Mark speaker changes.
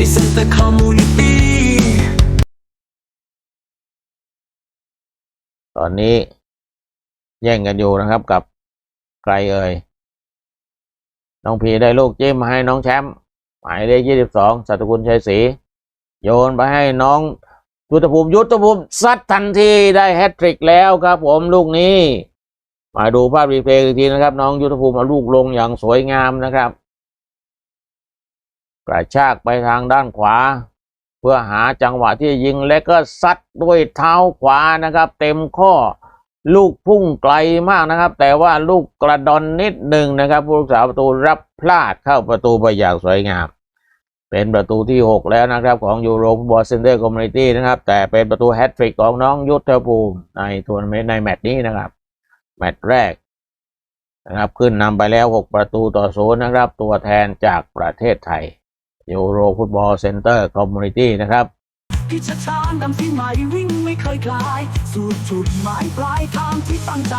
Speaker 1: ในเซ็นเตอร์คอมมูนิตี้
Speaker 2: ตอนนี้แย่งกันอยู่นะครับกับใครเอ่ย น้องพีได้ลูกจิ้มมาให้น้องแชมป์หมายเลขยี่สิบสองสัตกุลชัยศรีโยนไปให้น้องยุทธภูมิยุทธภูมิซัดทันทีได้แฮตทริกแล้วครับ ผมลูกนี้ มาดูภาพรีเพลย์อีกทีนะครับ น้องยุทธภูมิเอาลูกลงอย่างสวยงามนะครับ กระชากไปทางด้านขวา เพื่อหาจังหวะที่ยิงและก็ซัดด้วยเท้าขวานะครับ เต็มข้อลูกพุ่งไกลมากนะครับ แต่ว่าลูกกระดอนนิดหนึ่งนะครับผู้รักษาประตูรับพลาดเข้าประตูไปอย่างสวยงาม เป็นประตูที่ 6 แล้วนะครับ ของยูโรฟุตบอลเซนเตอร์คอมมูนิตี้นะครับ แต่เป็นประตูแฮตทริกของน้องยุทธภูมิในทัวร์นาเมนต์ในแมตช์นี้นะครับ แมตช์แรกนะครับขึ้นนำไปแล้ว 6 ประตูต่อศูนย์นะครับ ตัวแทนจากประเทศไทย ยูโรฟุตบอลเซ็นเตอร์คอมมูนิตี้นะครับ
Speaker 1: พิชชานนำที่ใหม่วิ่งไม่เคยคลาย สู่จุดหมายปลายทางที่ตั้งใจ